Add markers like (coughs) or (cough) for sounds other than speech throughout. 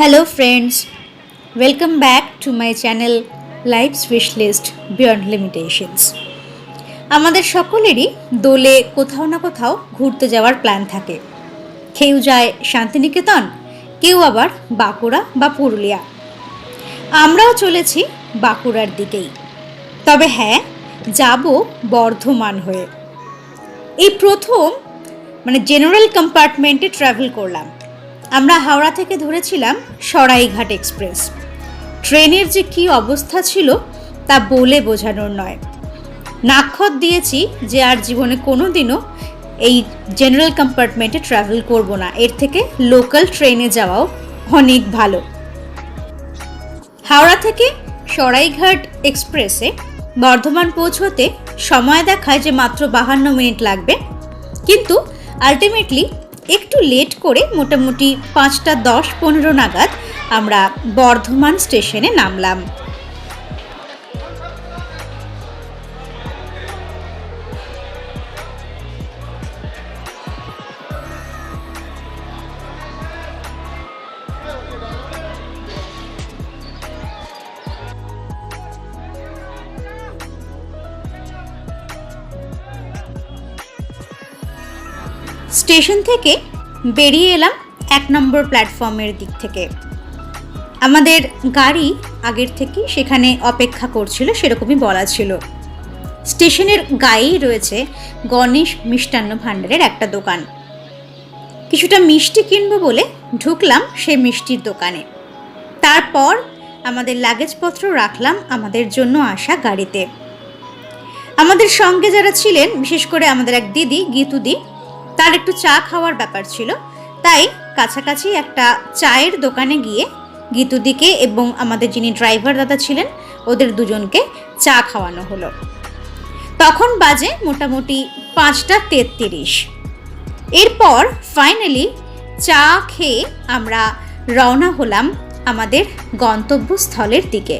Hello, friends. Welcome back to my channel Life's Wish List Beyond Limitations. আমাদের সকলেরই দোলে কোথাও না কোথাও ঘুরতে যাওয়ার প্ল্যান থাকে। কেউ যায় শান্তিনিকেতন কেউ আবার বাঁকুড়া বা পুরুলিয়া। আমরাও চলেছি বাঁকুড়ার দিকেই। তবে হ্যাঁ যাব বর্ধমান হয়ে। এই প্রথম মানে জেনারেল কম্পার্টমেন্টে ট্রাভেল করলাম। আমরা হাওড়া থেকে ধরেছিলাম সরাইঘাট এক্সপ্রেস। ট্রেনের যে কী অবস্থা ছিল তা বলে বোঝানোর নয়। নাক্ষত দিয়েছি যে আর জীবনে কোনো দিনও এই জেনারেল কম্পার্টমেন্টে ট্রাভেল করব না। এর থেকে লোকাল ট্রেনে যাওয়াও অনেক ভালো। হাওড়া থেকে সরাইঘাট এক্সপ্রেসে বর্ধমান পৌঁছতে সময় দেখায় যে মাত্র বাহান্ন মিনিট লাগবে। কিন্তু আলটিমেটলি একটু লেট করে মোটামুটি পাঁচটা দশ পনেরো নাগাদ আমরা বর্ধমান স্টেশনে নামলাম। স্টেশন থেকে বেরিয়ে এলাম এক নম্বর প্ল্যাটফর্মের দিক থেকে। আমাদের গাড়ি আগের থেকে সেখানে অপেক্ষা করছিল, সেরকমই বলা ছিল। স্টেশনের গায়েই রয়েছে গণেশ মিষ্টান্ন ভাণ্ডারের একটা দোকান। কিছুটা মিষ্টি কিনবো বলে ঢুকলাম সেই মিষ্টির দোকানে। তারপর আমাদের লাগেজপত্র রাখলাম আমাদের জন্য আসা গাড়িতে। আমাদের সঙ্গে যারা ছিলেন, বিশেষ করে আমাদের এক দিদি, গীতুদি তার একটু চা খাওয়ার ব্যাপার ছিল। তাই কাছাকাছি একটা চায়ের দোকানে গিয়ে গীতুদিকে এবং আমাদের যিনি ড্রাইভার দাদা ছিলেন, ওদের দুজনকে চা খাওয়ানো হলো। তখন বাজে মোটামুটি পাঁচটা তেত্রিশ। এরপর ফাইনালি চা খেয়ে আমরা রওনা হলাম আমাদের গন্তব্যস্থলের দিকে।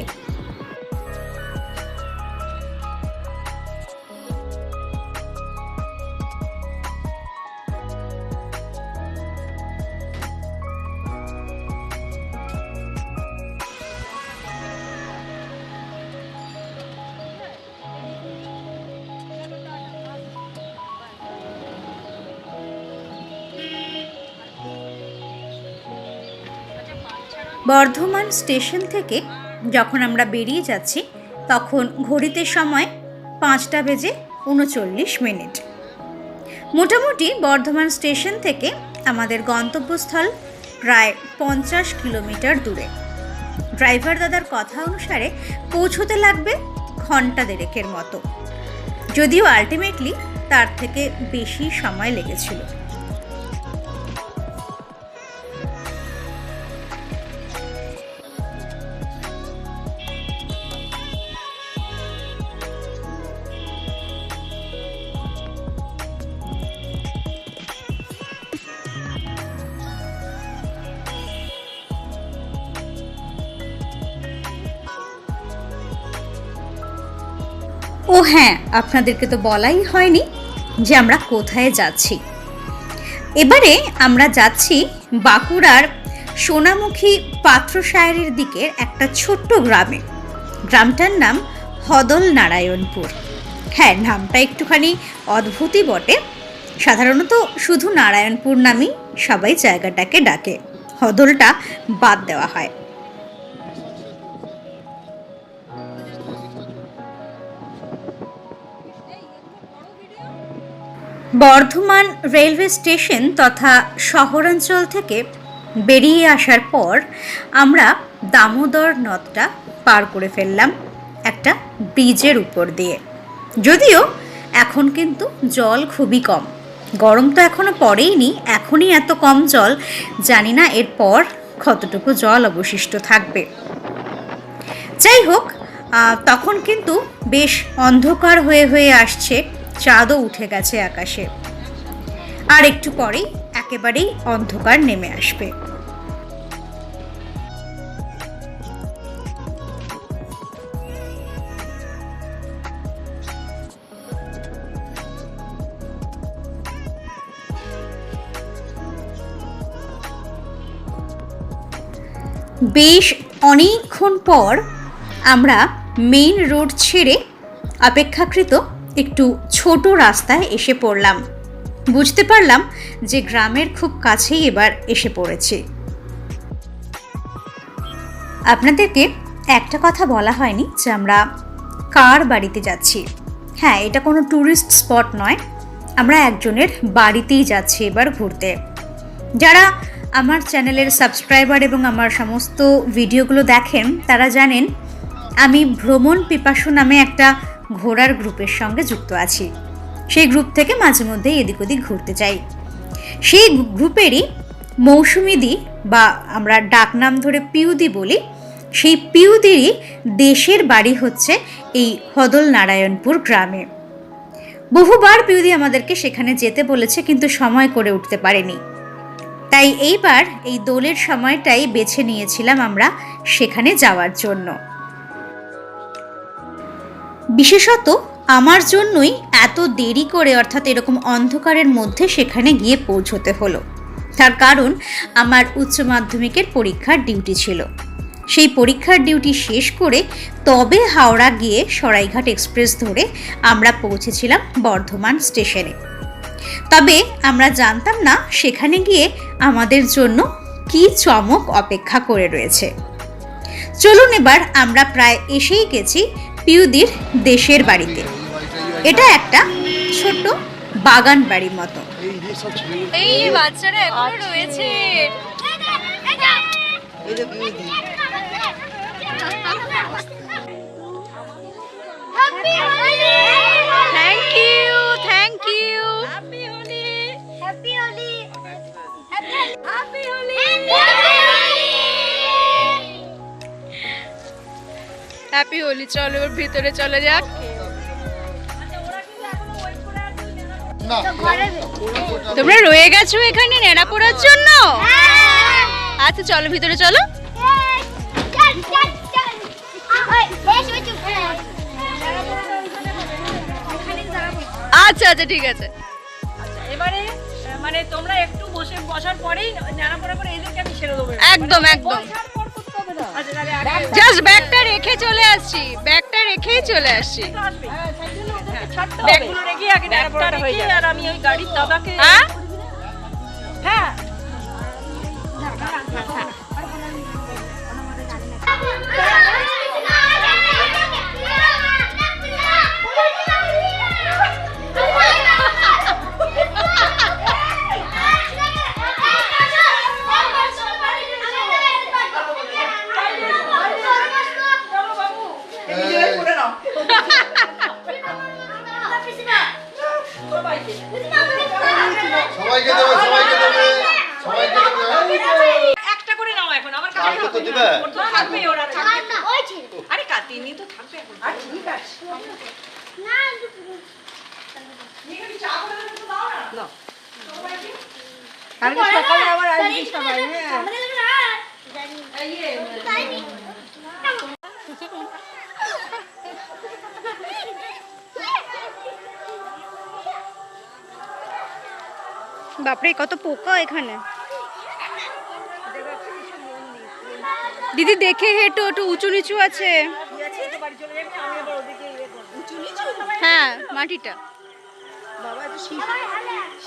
বর্ধমান স্টেশন থেকে যখন আমরা বেরিয়ে যাচ্ছি, তখন ঘড়িতে সময় পাঁচটা বেজে উনচল্লিশ মিনিট। মোটামুটি বর্ধমান স্টেশন থেকে আমাদের গন্তব্যস্থল প্রায় পঞ্চাশ কিলোমিটার দূরে। ড্রাইভার দাদার কথা অনুসারে পৌঁছতে লাগবে ঘণ্টা দেড়েকের মতো। যদিও আলটিমেটলি তার থেকে বেশি সময় লেগেছিল। হ্যাঁ আপনাদেরকে তো বলাই হয়নি যে আমরা কোথায় যাচ্ছি। এবারে আমরা যাচ্ছি বাঁকুড়ার সোনামুখী পাত্রসায়ের দিকের একটা ছোট্ট গ্রামে। গ্রামটার নাম হদল নারায়ণপুর হ্যাঁ নামটা একটুখানি অদ্ভুতই বটে। সাধারণত শুধু নারায়ণপুর নামেই সবাই জায়গাটাকে ডাকে। হদলটা বাদ দেওয়া হয়। বর্ধমান রেলওয়ে স্টেশন তথা শহরাঞ্চল থেকে বেরিয়ে আসার পর আমরা দামোদর নদটা পার করে ফেললাম একটা ব্রিজের উপর দিয়ে। যদিও এখন কিন্তু জল খুবই কম। গরম তো এখনও পড়েইনি এখনই এত কম জল, জানি না এরপর কতটুকু জল অবশিষ্ট থাকবে। যাই হোক তখন কিন্তু বেশ অন্ধকার হয়ে হয়ে আসছে চাঁদও উঠে গেছে আকাশে। আর একটু পরেই একেবারেই অন্ধকার নেমে আসবে। বেশ অনেকক্ষণ পর আমরা মেইন রোড ছেড়ে অপেক্ষাকৃত একটু ছোট রাস্তায় এসে পড়লাম। বুঝতে পারলাম যে গ্রামের খুব কাছেই এবার এসে পড়েছি। আপনাদেরকে একটা কথা বলা হয়নি যে আমরা কার বাড়িতে যাচ্ছি। হ্যাঁ এটা কোনো ট্যুরিস্ট স্পট নয়। আমরা একজনের বাড়িতেই যাচ্ছি এবার ঘুরতে। যারা আমার চ্যানেলের সাবস্ক্রাইবার এবং আমার সমস্ত ভিডিওগুলো দেখেন, তারা জানেন আমি ভ্রমণ পিপাসু নামে একটা ঘোরার গ্রুপের সঙ্গে যুক্ত আছি। সেই গ্রুপ থেকে মাঝে মধ্যে এদিক ওদিক ঘুরতে যাই সেই গ্রুপেরই মৌসুমিদি বা আমরা ডাকনাম ধরে পিউদি বলি, সেই পিউদিরই দেশের বাড়ি হচ্ছে এই হদল নারায়ণপুর গ্রামে। বহুবার পিউদি আমাদেরকে সেখানে যেতে বলেছে কিন্তু সময় করে উঠতে পারেনি। তাই এইবার এই দোলের সময়টাই বেছে নিয়েছিলাম আমরা সেখানে যাওয়ার জন্য। বিশেষত আমার জন্যই এত দেরি করে অর্থাৎ এরকম অন্ধকারের মধ্যে সেখানে গিয়ে পৌঁছতে হলো। তার কারণ আমার উচ্চ মাধ্যমিকের পরীক্ষার ডিউটি ছিল। সেই পরীক্ষার ডিউটি শেষ করে তবে হাওড়া গিয়ে সরাইঘাট এক্সপ্রেস ধরে আমরা পৌঁছেছিলাম বর্ধমান স্টেশনে। তবে আমরা জানতাম না সেখানে গিয়ে আমাদের জন্য কি চমক অপেক্ষা করে রয়েছে। চলুন এবার আমরা প্রায় এসেই গেছি পিউদির দেশের বাড়িতে। এটা একটা ছোট্ট বাগান বাড়ির মতো। এই বাচ্চারা এখনও রয়েছে। থ্যাংক হ্যাপি হোলি চলো এবার ভিতরে চলে যাক। তোমরা রয়ে গেছো এখানে নেড়া পড়ার জন্য? আচ্ছা চলো ভিতরে চলো। আচ্ছা আচ্ছা ঠিক আছে। এবারে মানে তোমরা একটু বসে বসার পরেই নানা পড়া করে এদেরকে আমি ছেড়ে দেবো। একদম একদম। আচ্ছা তাহলে আগে জাস্ট ব্যাগটা রেখে চলে আসছি। ব্যাগটা রেখেই চলে আসছি। ব্যাগগুলো রেখে আগে আর আমি ওই গাড়ির দাদাকে হ্যাঁ হ্যাঁ? কালকে সকালে আবার আসবি সবাই হ্যাঁ। বাপরে কত পোকা এখানে। দিদি দেখে হেঁটো একটু উঁচু নিচু আছে। হ্যাঁ মাটিটা। বাবা তো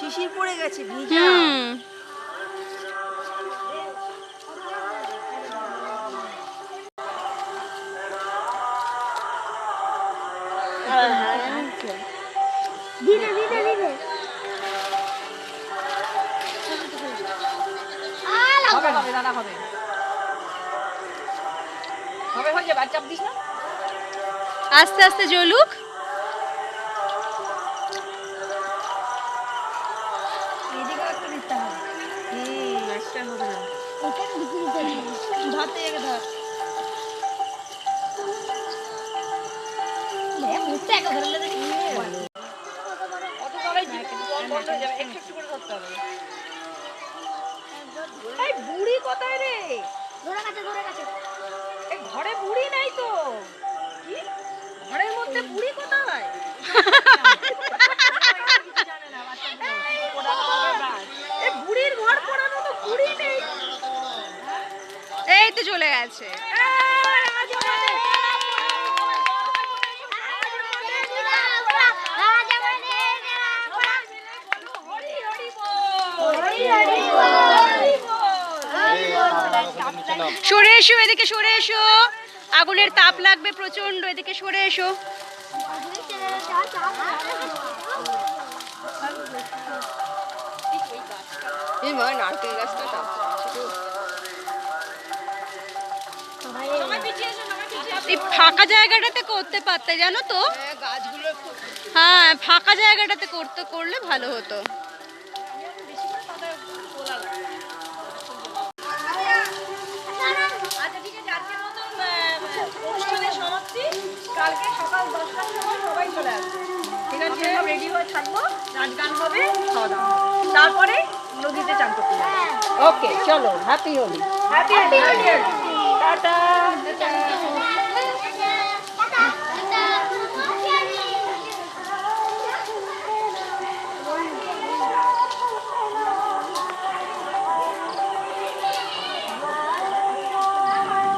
শিশির পড়ে গেছে ভিজা। হুম। হবে হবে দাদা হবে। হবে হয়ে যাবে আর চাপ দিস না। আস্তে আস্তে জ্বলুক। ধরতে যাবে ধর অত তলায় জিনিস জল বন্ধ হয়ে যাবে একটু একটু করে ধরতে হবে এই বুড়ি কোথায় রে? এই ঘরে বুড়ি নাই তো কি ঘরের মধ্যে বুড়ি কোথায়? (laughs) দেখতে চলে গেছে। সরে এসো, এদিকে সরে এসো। আগুনের তাপ লাগবে প্রচণ্ড এদিকে সরে এসো। এই মা, নারকেল গাছটা এই ফাঁকা জায়গাটাতে করতে পারতে জানো তো? হ্যাঁ ফাঁকা জায়গাটাতে করতে করলে ভালো হতো। ঠিক আছে আজকের মতন আহ, অনুষ্ঠানের সমাপ্তি কালকে সকাল দশটার সময় সবাই চলে আসবে ঠিক আছে রেডি হয়ে থাকব নাচ গান হবে খাওয়া দাওয়া তারপরে নদীতে চান করতে ওকে চলো happy Holi happy Holi tata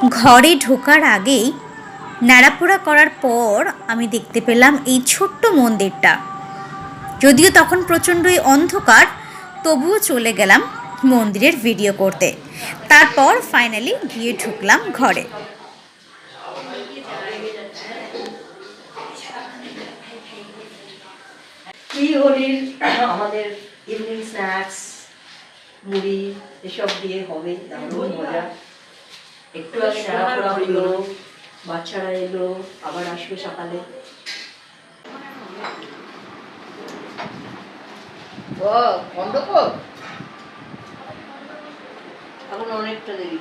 ঘরে ঢোকার আগেই নাড়াপোড়া করার পর আমি দেখতে পেলাম এই ছোট্ট মন্দিরটা। যদিও তখন প্রচণ্ডই অন্ধকার, তবুও চলে গেলাম মন্দিরের ভিডিও করতে। তারপর ফাইনালি গিয়ে ঢুকলাম ঘরে। আমাদের ইভিনিং স্ন্যাক্স মুড়ি, এসব দিয়ে হবে, দারুণ মজা। একটু আগে নাড়াপোড়া হলো বাচ্চারা এলো আবার আসবে সকালে। ও বন্ধ এখন অনেকটা দেরি।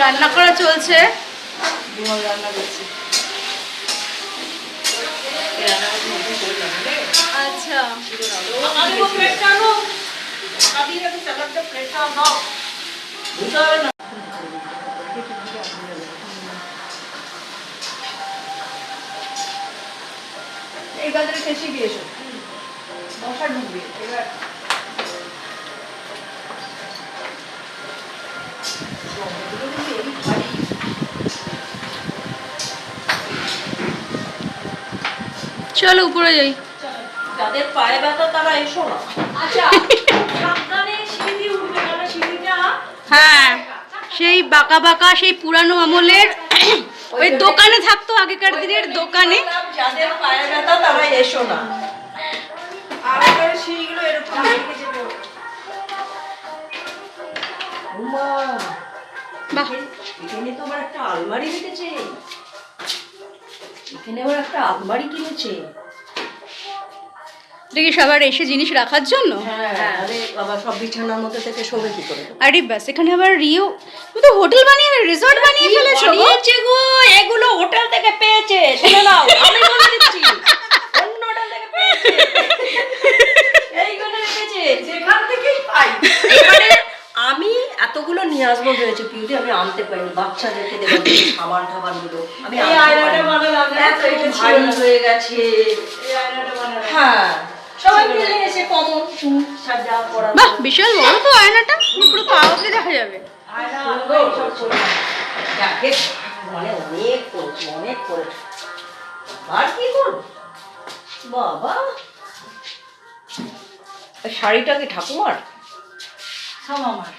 রান্না করা চলছে? বিমল রান্না করছি? আচ্ছা। না এই গাছের শেষে গিয়ে বসা ঢুকবে এবার চলো উপরে যাই যাদের পায়ে ব্যথা তারা এসো না আচ্ছা হ্যাঁ সেই বাঁকা বাঁকা সেই পুরানো আমলের (coughs) ওই দোকানে থাকতো আগেকার দিনের দোকানে। যাদের পায়ে ব্যথা তারা এসো না। এরকম বাহ। এখানে তো আবার একটা আলমারি রেখেছে। এখানে আবার একটা আলমারি কিনেছে। দেখি সবার এসে জিনিস রাখার জন্য? হ্যাঁ আরে বাবা সব বিছানার মধ্যে থেকে শোবে কি করে? আরে ব্যাস এখানে আবার রিও তুমি তো হোটেল বানিয়ে রিসর্ট বানিয়ে ফেলেছো গো। বানিয়েছে গো? এগুলো হোটেল থেকে পেয়েছে শুনে নাও আমি বলে দিচ্ছি। অন্য হোটেল থেকে পেয়েছে। এইগুলো রেখেছে যেখান থেকেই পাই। এবারে আমি এতগুলো নিয়ে আসব ভেবেছি আমি আনতে পারিনি বাচ্চাদেরকে দেবো সাবান টাবানগুলো আমি আয়নাটা বানালাম। হয়ে গেছে। হ্যাঁ। সবাই মিলে এসে কমন সাজা করা বাহ বিশাল বড় তো আয়নাটা। পুরো পা দেখা যাবে। আয়না সব করলাম। যাকে মানে অনেক করেছি অনেক করেছি। আর কি করব? বাবা। শাড়িটা কি ঠাকুমার? সব আমার।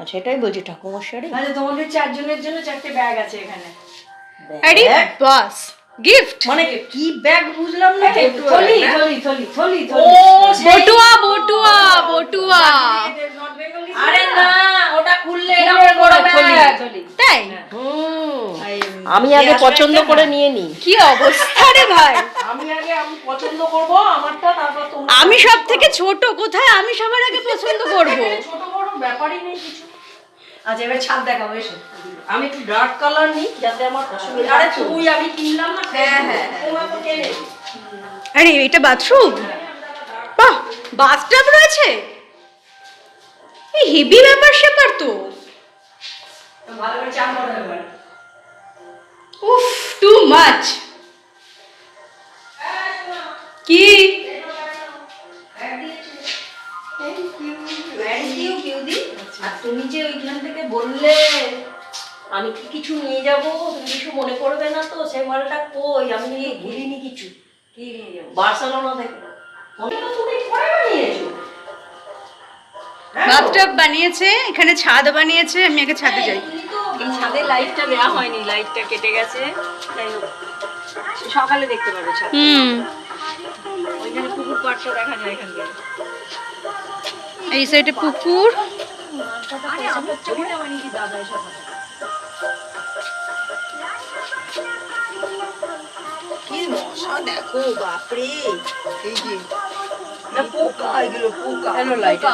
আচ্ছা বলছি ঠাকুমার শাড়ি? আচ্ছা তোমাদের চারজনের জন্য চারটে ব্যাগ আছে এখানে। আরে? বাস। গিফট মানে কি ব্যাগ বুঝলাম না থলি থলি থলি থলি ও বটুয়া বটুয়া বটুয়া। আরে না? ওটা খুললে এরকম বড় ব্যাগ। থলি তাই? আমি আগে পছন্দ করে নিয়ে নি কি অবস্থা রে ভাই? আমি আগে আমি পছন্দ করব আমারটা তারপর তোমার আমি সব থেকে ছোট কোথায়? আমি সবার আগে পছন্দ করব। ছোট বড় ব্যাপারই নেই কিছু। আচ্ছা এবার ছাদ দেখাবো এসো। আমি একটু ডার্ক কালার নিই যাতে আমার অসুবিধা আরে আরে তুই আমি কিনলাম না হ্যাঁ, হ্যাঁ, কেনে? আরে এটা বাথরুম বাহ বাথটাব রয়েছে? এই হেভি ব্যাপার স্যাপার তো। ভালো করে চান করো উফ টু মাচ কি? আর তুমি যে ওইখান থেকে বললে আমি কি কিছু নিয়ে যাব? তুমি কিছু মনে করবে না তো? সে মালটা কই? আমি নিয়ে ঘুরিনি কিছু। কি বার্সেলোনা থেকে। তুমি পরে বানিয়েছো। বানিয়েছে এখানে ছাদ বানিয়েছে আমি আগে ছাদে যাই। এই ছাদের লাইটটা দেওয়া হয়নি লাইটটা কেটে গেছে। সকালে দেখতে পাবে ছাদ হুম। ওইখানে পুকুর পাড়টা দেখা যায় এখান থেকে এই সাইডে পুকুর। আরে আমার ছবিটা বানিয়েছি দাদা এসব কি মশা দেখো বাপরে। এই যে না পোকা এগুলো পোকা। পোকা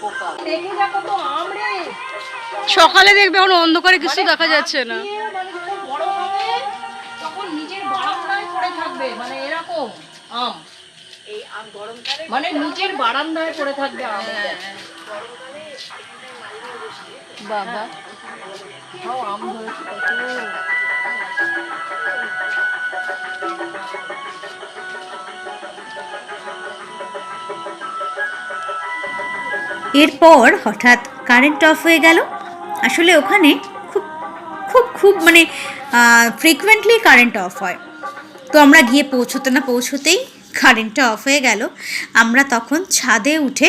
পোকা। দেখে দেখো তো আমরে সকালে দেখবে এখন অন্ধকারে কিছু দেখা যাচ্ছে না। মানে যখন তখন নিজের বারান্দায় পড়ে থাকবে। মানে এরকম আম। এই আম গরমকালে মানে নিজের বারান্দায় পড়ে থাকবে আম। বাবা। তাও আম ধরেছে কত। এরপর হঠাৎ কারেন্ট অফ হয়ে গেল। আসলে ওখানে খুব খুব খুব মানে ফ্রিকুয়েন্টলি কারেন্ট অফ হয়। তো আমরা গিয়ে পৌঁছতে না পৌঁছতেই কারেন্টটা অফ হয়ে গেল। আমরা তখন ছাদে উঠে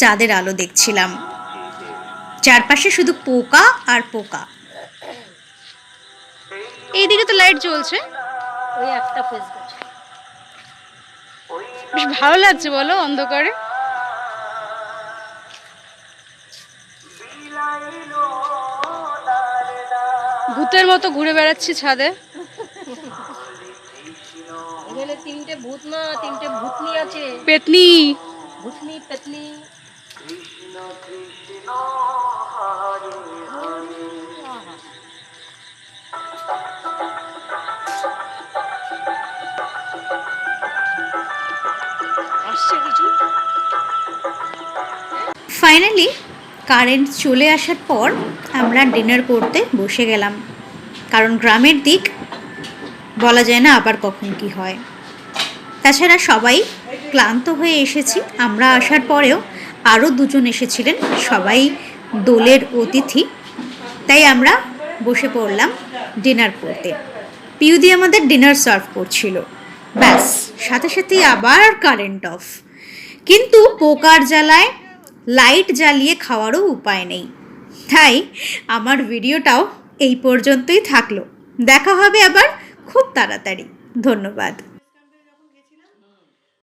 চাঁদের আলো দেখছিলাম। চারপাশে শুধু পোকা আর পোকা। এইদিকে তো লাইট জ্বলছে। ওই একটা ফেস বেশ ভালো লাগছে বলো অন্ধকারে। ভূতের মতো ঘুরে বেড়াচ্ছি ছাদে। এখানে তিনটে ভূত না তিনটে ভূতনি আছে। পেতনি। ভূতনি পেতনি। ফাইনালি কারেন্ট চলে আসার পর আমরা ডিনার করতে বসে গেলাম। কারণ গ্রামের দিক বলা যায় না আবার কখন কি হয়। তাছাড়া সবাই ক্লান্ত হয়ে এসেছি। আমরা আসার পরেও আরও দুজন এসেছিলেন, সবাই দোলের অতিথি। তাই আমরা বসে পড়লাম ডিনার করতে। পিউদি আমাদের ডিনার সার্ভ করছিল। ব্যাস, সাথে সাথেই আবার কারেন্ট অফ কিন্তু পোকার জ্বালায় লাইট জ্বালিয়ে খাওয়ারও উপায় নেই। তাই আমার ভিডিওটাও এই পর্যন্তই থাকল। দেখা হবে আবার খুব তাড়াতাড়ি। ধন্যবাদ।